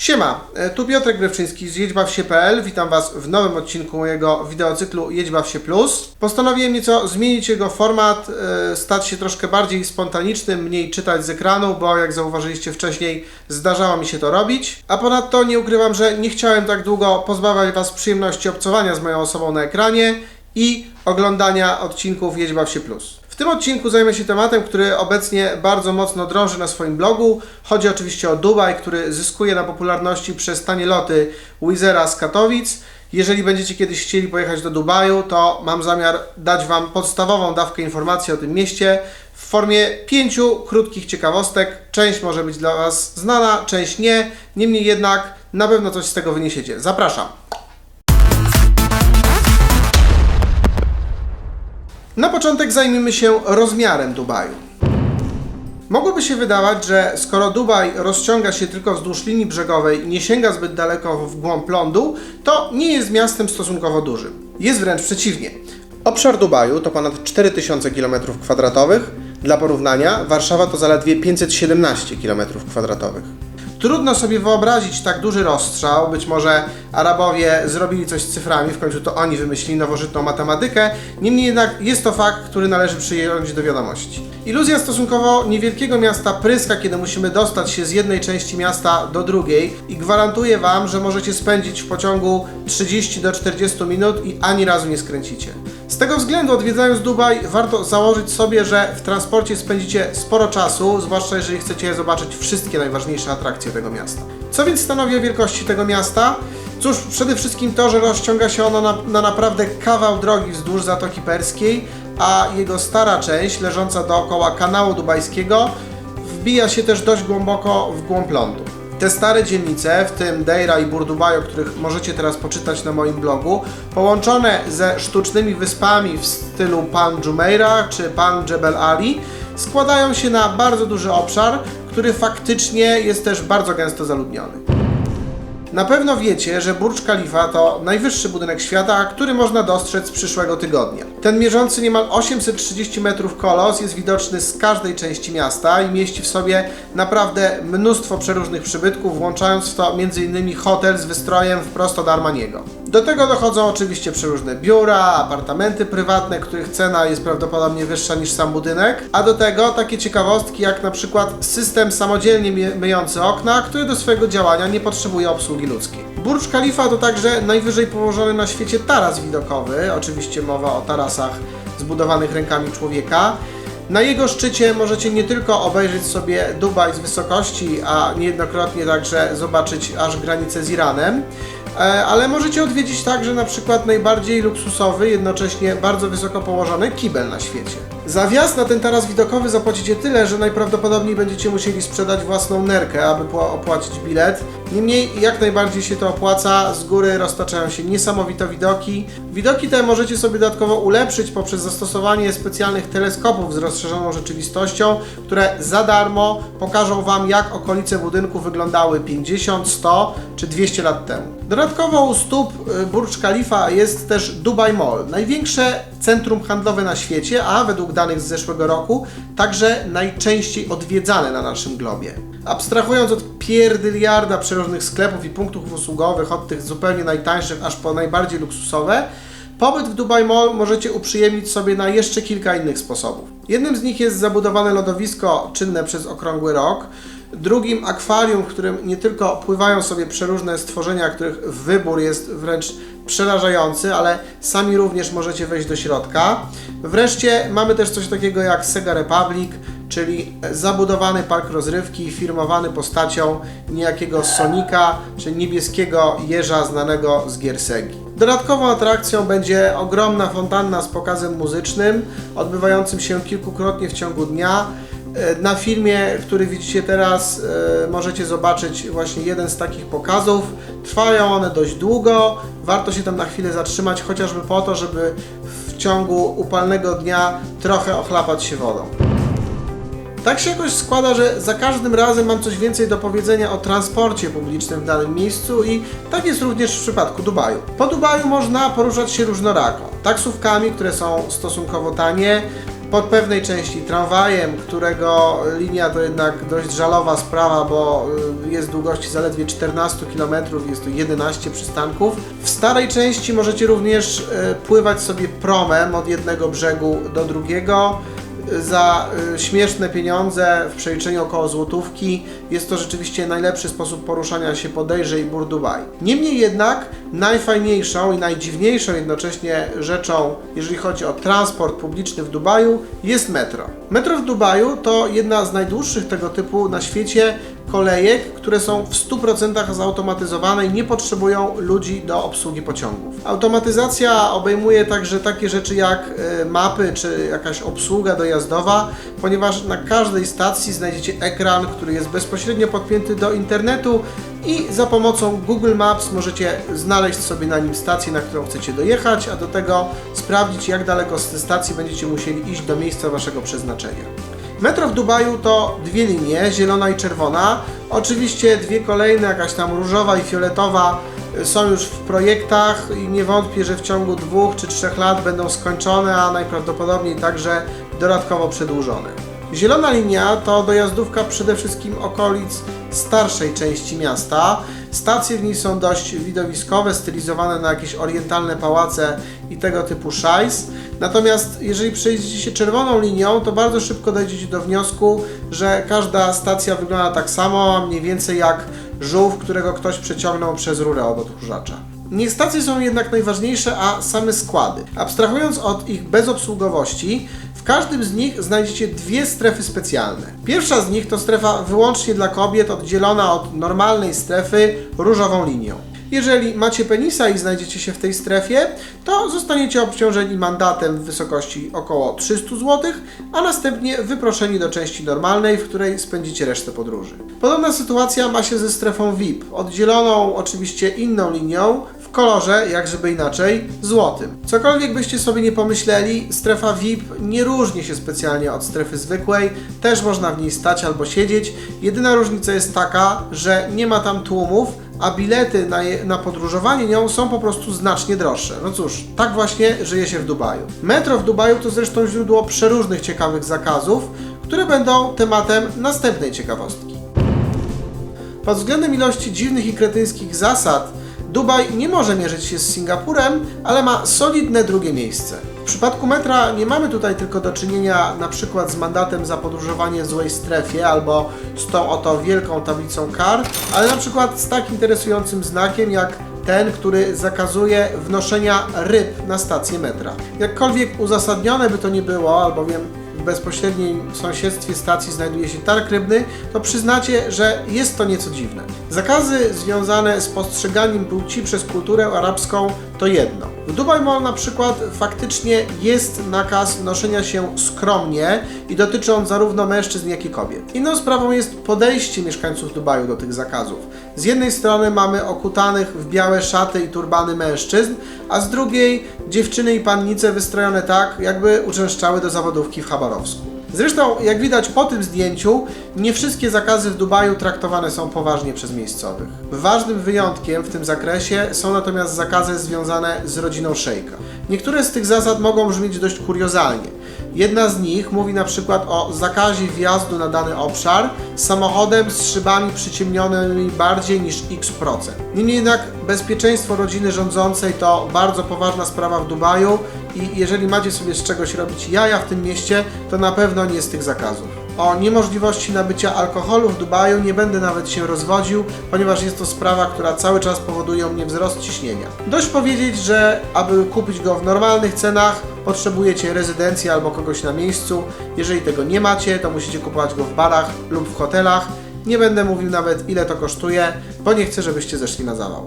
Siema, e, tu Piotrek Grewczyński z jedźbawsie.pl. Witam Was w nowym odcinku mojego wideocyklu Jedźbaw się Plus. Postanowiłem nieco zmienić jego format, e, stać się troszkę bardziej spontaniczny, mniej czytać z ekranu, bo jak zauważyliście wcześniej, zdarzało mi się to robić. A ponadto nie ukrywam, że nie chciałem tak długo pozbawiać Was przyjemności obcowania z moją osobą na ekranie i oglądania odcinków Jedźbaw się Plus. Tym odcinku zajmę się tematem, który obecnie bardzo mocno drąży na swoim blogu. Chodzi oczywiście o Dubaj, który zyskuje na popularności przez tanie loty Wizera z Katowic. Jeżeli będziecie kiedyś chcieli pojechać do Dubaju, to mam zamiar dać Wam podstawową dawkę informacji o tym mieście w formie pięciu krótkich ciekawostek. Część może być dla Was znana, część nie. Niemniej jednak na pewno coś z tego wyniesiecie. Zapraszam. Na początek zajmiemy się rozmiarem Dubaju. Mogłoby się wydawać, że skoro Dubaj rozciąga się tylko wzdłuż linii brzegowej i nie sięga zbyt daleko w głąb lądu, to nie jest miastem stosunkowo dużym. Jest wręcz przeciwnie. Obszar Dubaju to ponad 4000 km2. Dla porównania, Warszawa to zaledwie 517 km2. Trudno sobie wyobrazić tak duży rozstrzał. Być może Arabowie zrobili coś z cyframi, w końcu to oni wymyślili nowożytną matematykę. Niemniej jednak jest to fakt, który należy przyjąć do wiadomości. Iluzja stosunkowo niewielkiego miasta pryska, kiedy musimy dostać się z jednej części miasta do drugiej i gwarantuję Wam, że możecie spędzić w pociągu 30 do 40 minut i ani razu nie skręcicie. Z tego względu, odwiedzając Dubaj, warto założyć sobie, że w transporcie spędzicie sporo czasu, zwłaszcza jeżeli chcecie zobaczyć wszystkie najważniejsze atrakcje tego miasta. Co więc stanowi o wielkości tego miasta? Cóż, przede wszystkim to, że rozciąga się ono na, na naprawdę kawał drogi wzdłuż Zatoki Perskiej, a jego stara część, leżąca dookoła kanału dubajskiego, wbija się też dość głęboko w głąb lądu. Te stare dzielnice, w tym Deira i Burdubaj, o których możecie teraz poczytać na moim blogu, połączone ze sztucznymi wyspami w stylu Pan Jumeirah czy Pan Jebel Ali, składają się na bardzo duży obszar, który faktycznie jest też bardzo gęsto zaludniony. Na pewno wiecie, że Burj Khalifa to najwyższy budynek świata, który można dostrzec z przyszłego tygodnia. Ten mierzący niemal 830 metrów kolos jest widoczny z każdej części miasta i mieści w sobie naprawdę mnóstwo przeróżnych przybytków, włączając w to m.in. hotel z wystrojem wprost od Armaniego. Do tego dochodzą oczywiście przeróżne biura, apartamenty prywatne, których cena jest prawdopodobnie wyższa niż sam budynek, a do tego takie ciekawostki jak na przykład system samodzielnie my- myjący okna, który do swojego działania nie potrzebuje obsługi ludzkiej. Burj Khalifa to także najwyżej położony na świecie taras widokowy, oczywiście mowa o tarasach zbudowanych rękami człowieka. Na jego szczycie możecie nie tylko obejrzeć sobie Dubaj z wysokości, a niejednokrotnie także zobaczyć aż granicę z Iranem, ale możecie odwiedzić także na przykład najbardziej luksusowy, jednocześnie bardzo wysoko położony kibel na świecie. Za wjazd na ten taras widokowy zapłacicie tyle, że najprawdopodobniej będziecie musieli sprzedać własną nerkę, aby opłacić bilet. Niemniej jak najbardziej się to opłaca, z góry roztaczają się niesamowite widoki. Widoki te możecie sobie dodatkowo ulepszyć poprzez zastosowanie specjalnych teleskopów z rozszerzoną rzeczywistością, które za darmo pokażą Wam jak okolice budynku wyglądały 50, 100 czy 200 lat temu. Dodatkowo u stóp y, Burj Khalifa jest też Dubai Mall, największe centrum handlowe na świecie, a według danych z zeszłego roku także najczęściej odwiedzane na naszym globie. Abstrahując od pierdyliarda przeróżnych sklepów i punktów usługowych, od tych zupełnie najtańszych aż po najbardziej luksusowe, Pobyt w Dubai Mall możecie uprzyjemnić sobie na jeszcze kilka innych sposobów. Jednym z nich jest zabudowane lodowisko czynne przez okrągły rok, drugim akwarium, w którym nie tylko pływają sobie przeróżne stworzenia, których wybór jest wręcz przerażający, ale sami również możecie wejść do środka. Wreszcie mamy też coś takiego jak Sega Republic, czyli zabudowany park rozrywki firmowany postacią niejakiego Sonika, czy niebieskiego jeża znanego z gier Segi. Dodatkową atrakcją będzie ogromna fontanna z pokazem muzycznym, odbywającym się kilkukrotnie w ciągu dnia. E, Na filmie, który widzicie teraz, e, możecie zobaczyć właśnie jeden z takich pokazów. Trwają one dość długo, warto się tam na chwilę zatrzymać, chociażby po to, żeby w ciągu upalnego dnia trochę ochlapać się wodą. Tak się jakoś składa, że za każdym razem mam coś więcej do powiedzenia o transporcie publicznym w danym miejscu i tak jest również w przypadku Dubaju. Po Dubaju można poruszać się różnorako. Taksówkami, które są stosunkowo tanie, pod pewnej części tramwajem, którego linia to jednak dość żalowa sprawa, bo y, jest długości zaledwie 14 km, jest to 11 przystanków. W starej części możecie również y, pływać sobie promem od jednego brzegu do drugiego za y, śmieszne pieniądze w przeliczeniu około złotówki. Jest to rzeczywiście najlepszy sposób poruszania się po Dejrze i Burdubaj. Niemniej jednak najfajniejszą i najdziwniejszą jednocześnie rzeczą, jeżeli chodzi o transport publiczny w Dubaju, jest metro. Metro w Dubaju to jedna z najdłuższych tego typu na świecie kolejek, które są w 100% zautomatyzowane i nie potrzebują ludzi do obsługi pociągów. Automatyzacja obejmuje także takie rzeczy jak e, mapy czy jakaś obsługa dojazdowa, ponieważ na każdej stacji znajdziecie ekran, który jest bezpośrednio podpięty do internetu i za pomocą Google Maps możecie znaleźć sobie na nim stację, na którą chcecie dojechać, a do tego sprawdzić jak daleko z tej stacji będziecie musieli iść do miejsca waszego przeznaczenia. Metro w Dubaju to dwie linie, zielona i czerwona. Oczywiście dwie kolejne, jakaś tam różowa i fioletowa, y, są już w projektach i nie wątpię, że w ciągu dwóch czy trzech lat będą skończone, a najprawdopodobniej także dodatkowo przedłużone. Zielona linia to dojazdówka przede wszystkim okolic starszej części miasta. Stacje w niej są dość widowiskowe, stylizowane na jakieś orientalne pałace i tego typu szajs. Natomiast jeżeli przejdziecie się czerwoną linią, to bardzo szybko dojdziecie do wniosku, że każda stacja wygląda tak samo, mniej więcej jak żółw, którego ktoś przeciągnął przez rurę od odkurzacza. Nie stacje są jednak najważniejsze, a same składy. Abstrahując od ich bezobsługowości, w każdym z nich znajdziecie dwie strefy specjalne. Pierwsza z nich to strefa wyłącznie dla kobiet, oddzielona od normalnej strefy różową linią. Jeżeli macie penisa i znajdziecie się w tej strefie, to zostaniecie obciążeni mandatem w wysokości około 300 zł, a następnie wyproszeni do części normalnej, w której spędzicie resztę podróży. Podobna sytuacja ma się ze strefą VIP, oddzieloną oczywiście inną linią, w kolorze, jak żeby inaczej, złotym. Cokolwiek byście sobie nie pomyśleli, strefa VIP nie różni się specjalnie od strefy zwykłej, też można w niej stać albo siedzieć. Jedyna różnica jest taka, że nie ma tam tłumów, a bilety na, je, na podróżowanie nią są po prostu znacznie droższe. No cóż, tak właśnie żyje się w Dubaju. Metro w Dubaju to zresztą źródło przeróżnych ciekawych zakazów, które będą tematem następnej ciekawostki. Pod względem ilości dziwnych i kretyńskich zasad, Dubaj nie może mierzyć się z Singapurem, ale ma solidne drugie miejsce. W przypadku metra nie mamy tutaj tylko do czynienia na przykład z mandatem za podróżowanie w złej strefie albo z tą oto wielką tablicą kar, ale na przykład z tak interesującym znakiem jak ten, który zakazuje wnoszenia ryb na stację metra. Jakkolwiek uzasadnione by to nie było, albowiem w bezpośrednim sąsiedztwie stacji znajduje się targ rybny, to przyznacie, że jest to nieco dziwne. Zakazy związane z postrzeganiem płci przez kulturę arabską to jedno. W Dubai Mall na przykład faktycznie jest nakaz noszenia się skromnie i dotyczy on zarówno mężczyzn, jak i kobiet. Inną sprawą jest podejście mieszkańców Dubaju do tych zakazów. Z jednej strony mamy okutanych w białe szaty i turbany mężczyzn, a z drugiej dziewczyny i pannice wystrojone tak, jakby uczęszczały do zawodówki w Chabarowsku. Zresztą, jak widać po tym zdjęciu, nie wszystkie zakazy w Dubaju traktowane są poważnie przez miejscowych. Ważnym wyjątkiem w tym zakresie są natomiast zakazy związane z rodziną szejka. Niektóre z tych zasad mogą brzmieć dość kuriozalnie. Jedna z nich mówi na przykład o zakazie wjazdu na dany obszar samochodem z szybami przyciemnionymi bardziej niż x procent. Niemniej jednak bezpieczeństwo rodziny rządzącej to bardzo poważna sprawa w Dubaju i jeżeli macie sobie z czegoś robić jaja w tym mieście, to na pewno nie z tych zakazów. O niemożliwości nabycia alkoholu w Dubaju nie będę nawet się rozwodził, ponieważ jest to sprawa, która cały czas powoduje u mnie wzrost ciśnienia. Dość powiedzieć, że aby kupić go w normalnych cenach, potrzebujecie rezydencji albo kogoś na miejscu. Jeżeli tego nie macie, to musicie kupować go w barach lub w hotelach. Nie będę mówił nawet ile to kosztuje, bo nie chcę, żebyście zeszli na zawał.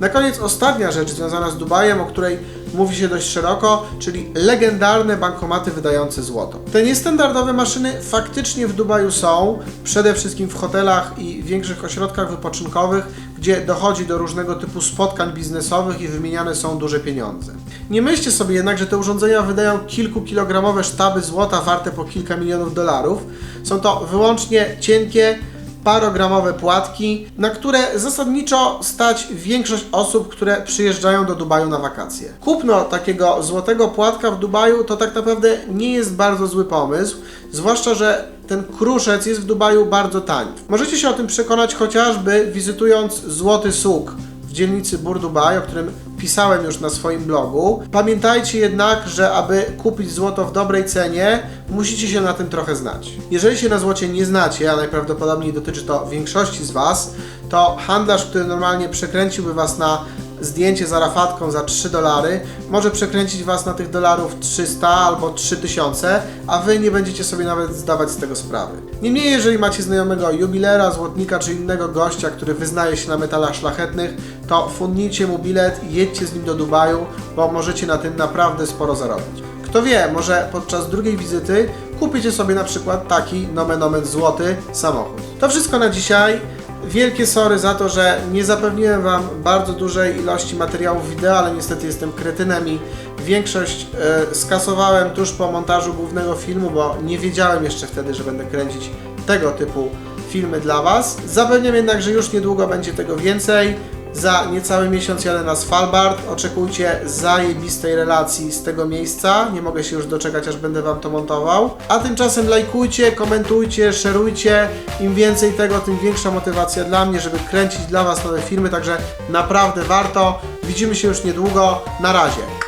Na koniec ostatnia rzecz związana z Dubajem, o której mówi się dość szeroko, czyli legendarne bankomaty wydające złoto. Te niestandardowe maszyny faktycznie w Dubaju są, przede wszystkim w hotelach i większych ośrodkach wypoczynkowych, gdzie dochodzi do różnego typu spotkań biznesowych i wymieniane są duże pieniądze. Nie myślcie sobie jednak, że te urządzenia wydają kilkukilogramowe sztaby złota warte po kilka milionów dolarów. Są to wyłącznie cienkie, parogramowe płatki, na które zasadniczo stać większość osób, które przyjeżdżają do Dubaju na wakacje. Kupno takiego złotego płatka w Dubaju to tak naprawdę nie jest bardzo zły pomysł, zwłaszcza, że ten kruszec jest w Dubaju bardzo tani. Możecie się o tym przekonać chociażby wizytując Złoty Suk w dzielnicy Burdubaj, o którym pisałem już na swoim blogu. Pamiętajcie jednak, że aby kupić złoto w dobrej cenie, musicie się na tym trochę znać. Jeżeli się na złocie nie znacie, a najprawdopodobniej dotyczy to większości z Was, to handlarz, który normalnie przekręciłby Was na zdjęcie z arafatką za 3 dolary, może przekręcić Was na tych dolarów 300 albo 3000, a Wy nie będziecie sobie nawet zdawać z tego sprawy. Niemniej, jeżeli macie znajomego jubilera, złotnika czy innego gościa, który wyznaje się na metalach szlachetnych, to fundnijcie mu bilet i jedźcie z nim do Dubaju, bo możecie na tym naprawdę sporo zarobić. Kto wie, może podczas drugiej wizyty kupicie sobie na przykład taki nomen omen złoty samochód. To wszystko na dzisiaj. Wielkie sorry za to, że nie zapewniłem Wam bardzo dużej ilości materiałów wideo, ale niestety jestem kretynem i większość e, skasowałem tuż po montażu głównego filmu, bo nie wiedziałem jeszcze wtedy, że będę kręcić tego typu filmy dla Was. Zapewniam jednak, że już niedługo będzie tego więcej. Za niecały miesiąc jadę na Svalbard. Oczekujcie zajebistej relacji z tego miejsca. Nie mogę się już doczekać, aż będę Wam to montował. A tymczasem lajkujcie, komentujcie, szerujcie. Im więcej tego, tym większa motywacja dla mnie, żeby kręcić dla Was nowe filmy. Także naprawdę warto. Widzimy się już niedługo. Na razie.